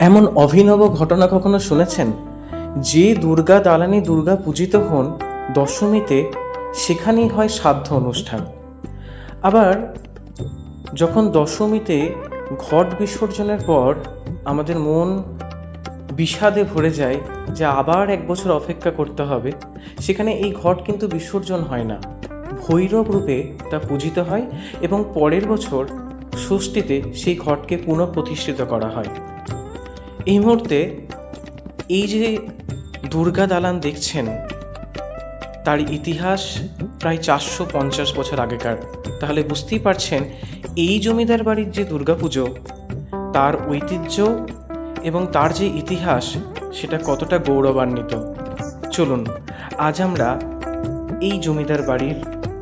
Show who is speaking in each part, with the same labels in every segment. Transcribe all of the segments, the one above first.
Speaker 1: এমন অভিনব ঘটনা কখনো শুনেছেন? যে দুর্গা দালানে দুর্গা পূজিত হন, দশমীতে সেখানেই হয় শ্রাদ্ধ অনুষ্ঠান। আবার যখন দশমীতে ঘট বিসর্জনের পর আমাদের মন বিষাদে ভরে যায়, যে আবার এক বছর অপেক্ষা করতে হবে। সেখানে এই ঘট কিন্তু বিসর্জন হয় না। ভৈরব রূপে তা পূজিত হয় এবং পরের বছর ষষ্ঠীতে সেই ঘটকে পুনঃপ্রতিষ্ঠিত করা হয়। এই মুহূর্তে এই যে দুর্গা দালান দেখছেন, তার ইতিহাস প্রায় চারশো পঞ্চাশ বছর আগেকার। তাহলে বুঝতেই পারছেন, এই জমিদার বাড়ির যে দুর্গাপুজো, তার ঐতিহ্য এবং তার যে ইতিহাস, সেটা কতটা গৌরবান্বিত। চলুন, আজ আমরা এই জমিদার বাড়ির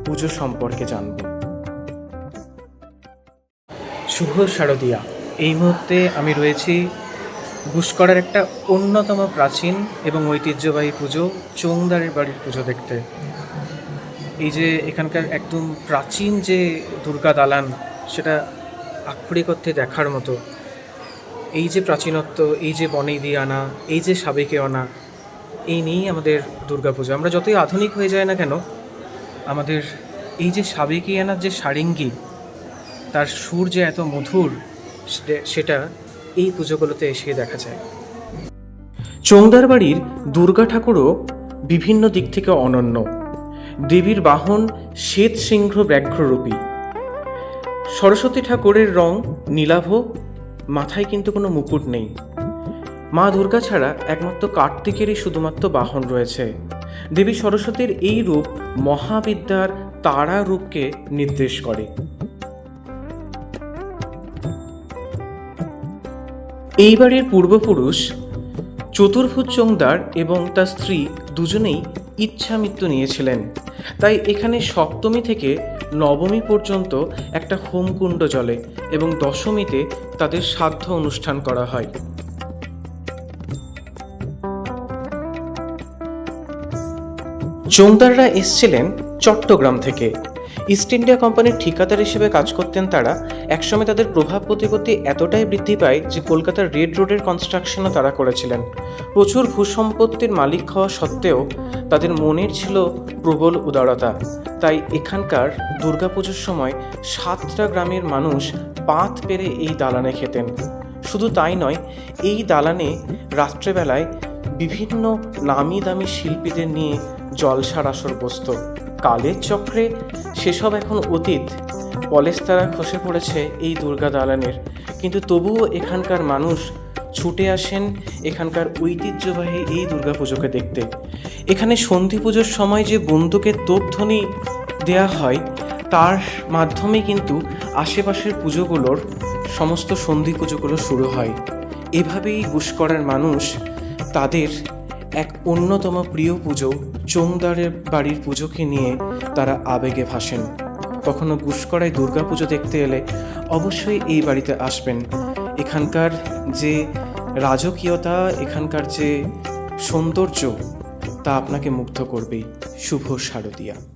Speaker 1: পুজো সম্পর্কে জানব। শুভ শারদিয়া। এই মুহূর্তে আমি রয়েছি গুসকরার একটা অন্যতম প্রাচীন এবং ঐতিহ্যবাহী পুজো চৌংদারের বাড়ির পুজো দেখতে। এই যে এখানকার একদম প্রাচীন যে দুর্গা দালান, সেটা আক্ষরিক অর্থে দেখার মতো। এই যে প্রাচীনত্ব, এই যে বনে দিয়ে আনা, এই যে সাবেকে আনা, এই নিয়েই আমাদের দুর্গাপুজো। আমরা যতই আধুনিক হয়ে যায় না কেন, আমাদের এই যে সাবেকি আনার যে সারেঙ্গি, তার সুর যে এত মধুর, সেটা এই পুজোগুলোতে এসে দেখা যায়। চৌদার বাড়ির দুর্গা ঠাকুরও বিভিন্ন দিক থেকে অনন্য। দেবীর বাহন শ্বেত সিংহ ব্যাঘ্ররূপী। সরস্বতী ঠাকুরের রং নীলাভ মাথায় কিন্তু কোনো মুকুট নেই। মা দুর্গা ছাড়া একমাত্র কার্তিকেরই শুধুমাত্র বাহন রয়েছে। দেবী সরস্বতীর এই রূপ মহাবিদ্যার তারা রূপকে নির্দেশ করে। এই বাড়ির পূর্বপুরুষ চতুর্ভুজ চৌদার এবং তার স্ত্রী দুজনেই ইচ্ছা মৃত্যু নিয়েছিলেন। তাই এখানে সপ্তমী থেকে নবমী পর্যন্ত একটা হোমকুণ্ড চলে এবং দশমীতে তাদের শ্রাদ্ধ অনুষ্ঠান করা হয়। জমদাররা এসছিলেন চট্টগ্রাম থেকে। ইস্ট ইন্ডিয়া কোম্পানির ঠিকাদার হিসেবে কাজ করতেন তারা। একসময় তাদের প্রভাব প্রতিপত্তি এতটাই বৃদ্ধি পায় যে কলকাতার রেড রোডের কনস্ট্রাকশনও তারা করেছিলেন। প্রচুর ভূসম্পত্তির মালিক হওয়া সত্ত্বেও তাদের মনের ছিল প্রবল উদারতা। তাই এখানকার দুর্গাপুজোর সময় সাতটা গ্রামের মানুষ পাত পেরে এই দালানে খেতেন। শুধু তাই নয়, এই দালানে রাত্রেবেলায় বিভিন্ন নামি দামি শিল্পীদের নিয়ে জলসার আসর বসত। কালের চক্রে সেসব এখন অতীত। পলেস্তারা খসে পড়েছে এই দুর্গা দালানের। কিন্তু তবুও এখানকার মানুষ ছুটে আসেন এখানকার ঐতিহ্যবাহী এই দুর্গাপুজোকে দেখতে। এখানে সন্ধি পুজোর সময় যে বন্দুকের তোপধ্বনি দেয়া হয়, তার মাধ্যমে কিন্তু আশেপাশের পুজোগুলোর, সমস্ত সন্ধি পুজোগুলো শুরু হয়। এভাবেই গুসকরার মানুষ তাদের এক অন্যতম প্রিয় পুজো চোংদারের বাড়ির পুজোকে নিয়ে তারা আবেগে ভাসেন। কখনো গুসকড়ায় দুর্গাপুজো দেখতে এলে অবশ্যই এই বাড়িতে আসবেন। এখানকার যে রাজকীয়তা, এখানকার যে সৌন্দর্য, তা আপনাকে মুগ্ধ করবেই। শুভ শারদিয়া।